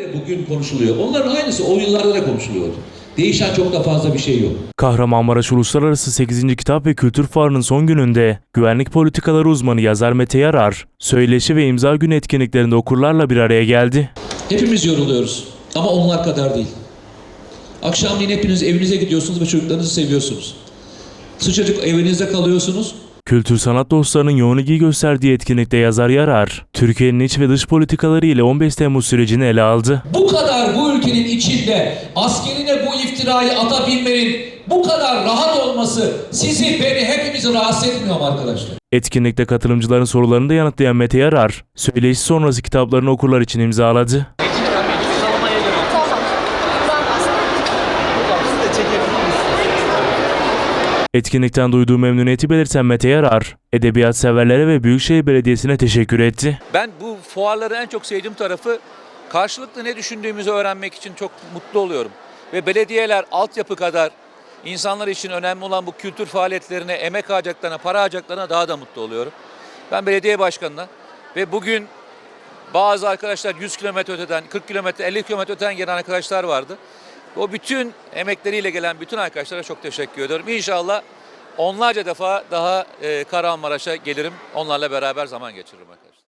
ya bugün konuşuluyor. Onların aynısı o yıllarda da konuşuluyordu. Değişen çok da fazla bir şey yok. Kahramanmaraş Uluslararası 8. Kitap ve Kültür Fuarı'nın son gününde güvenlik politikaları uzmanı yazar Mete Yarar, söyleşi ve imza günü etkinliklerinde okurlarla bir araya geldi. Hepimiz yoruluyoruz ama onlar kadar değil. Akşamleyin hepiniz evinize gidiyorsunuz ve çocuklarınızı seviyorsunuz. Sıcacık evinizde kalıyorsunuz. Kültür sanat dostlarının yoğun ilgi gösterdiği etkinlikte yazar Yarar, Türkiye'nin iç ve dış politikaları ile 15 Temmuz sürecini ele aldı. Bu kadar bu ülkenin içinde askerine bu iftirayı atabilmenin bu kadar rahat olması sizi, beni, hepimizi rahatsız etmiyor arkadaşlar? Etkinlikte katılımcıların sorularını da yanıtlayan Mete Yarar, söyleşi sonrası kitaplarını okurlar için imzaladı. Etkinlikten duyduğu memnuniyeti belirten Mete Yarar, edebiyat severlere ve Büyükşehir Belediyesi'ne teşekkür etti. Ben bu fuarları en çok sevdiğim tarafı karşılıklı ne düşündüğümüzü öğrenmek için çok mutlu oluyorum. Ve belediyeler altyapı kadar insanlar için önemli olan bu kültür faaliyetlerine, emek harcaklarına, para harcaklarına daha da mutlu oluyorum. Ben belediye başkanına ve bugün bazı arkadaşlar 100 kilometre öteden, 40 kilometre, 50 kilometre öteden gelen arkadaşlar vardı. O bütün emekleriyle gelen bütün arkadaşlara çok teşekkür ediyorum. İnşallah onlarca defa daha e, Kahramanmaraş'a gelirim. Onlarla beraber zaman geçiririm. arkadaşlar.